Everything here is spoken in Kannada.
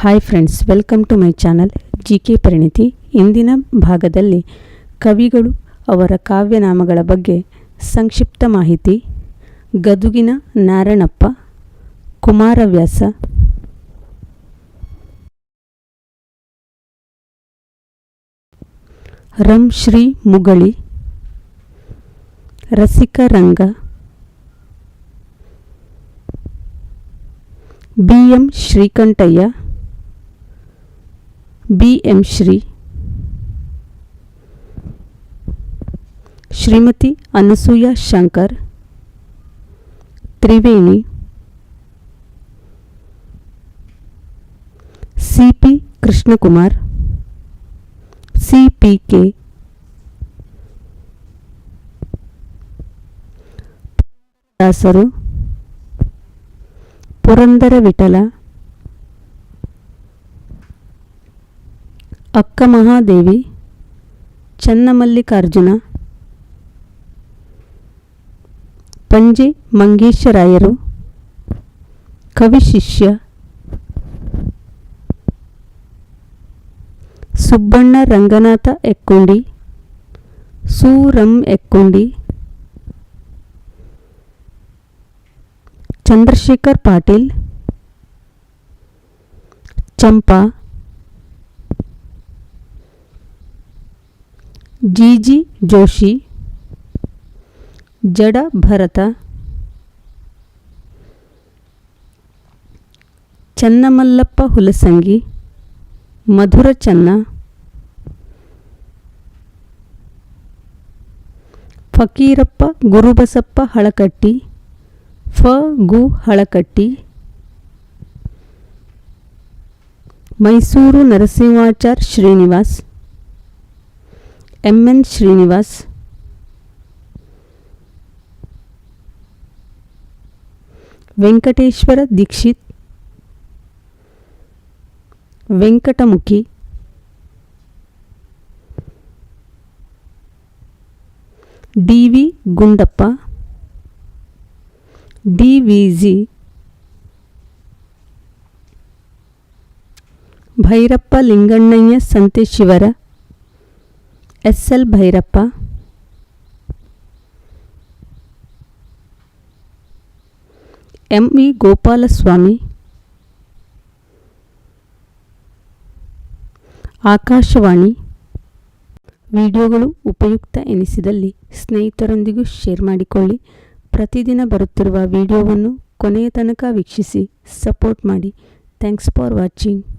Hi friends welcome to my channel G K Parinithi ಇಂದಿನ ಭಾಗದಲ್ಲಿ ಕವಿಗಳು ಅವರ ಕಾವ್ಯನಾಮಗಳ ಬಗ್ಗೆ ಸಂಕ್ಷಿಪ್ತ ಮಾಹಿತಿ. ಗದುಗಿನ Naranappa, Kumaravyasa. Ram Shri Mugali. Rasikaranga B M Srikantaiah. B M Shri Shrimati Anasuya Shankar. Triveni. C P Krishnakumar. C P K. ದಾಸರು ಪುರಂದರ ವಿಠಲ అక్క మహాదేవి చెన్నమల్లికార్జున పంజి మంగేశ్వరాయరు కవి శిష్య సుబ్బಣ್ణ రంగనాథ ఎక్కుండి సూరం ఎక్కుండి చంద్రశేఖర్ పాటిల్ చంపా ಜಿ ಜೋಶಿ ಜಡ ಭರತ ಚನ್ನಮಲ್ಲಪ್ಪ ಹುಲಸಂಗಿ ಮಧುರ ಚನ್ನ ಫಕೀರಪ್ಪ ಗುರುಬಸಪ್ಪ ಹಳಕಟ್ಟಿ ಫ ಗು Halakatti Mysore Narasimhachar Srinivas M N Srinivas Venkateshwara Dikshit Venkatamukhi D V Gundappa D V G Bhyrappa Linganniah Santeshivara S L Bhyrappa. M V Gopalaswamy. Akashvani. ವಿಡಿಯೋಗಳು ಉಪಯುಕ್ತ ಎನಿಸಿದಲ್ಲಿ ಸ್ನೇಹಿತರೊಂದಿಗೂ ಶೇರ್ ಮಾಡಿಕೊಳ್ಳಿ. ಪ್ರತಿದಿನ ಬರುತ್ತಿರುವ ವಿಡಿಯೋವನ್ನು ಕೊನೆಯ ತನಕ ವೀಕ್ಷಿಸಿ, ಸಪೋರ್ಟ್ ಮಾಡಿ. Thanks for watching.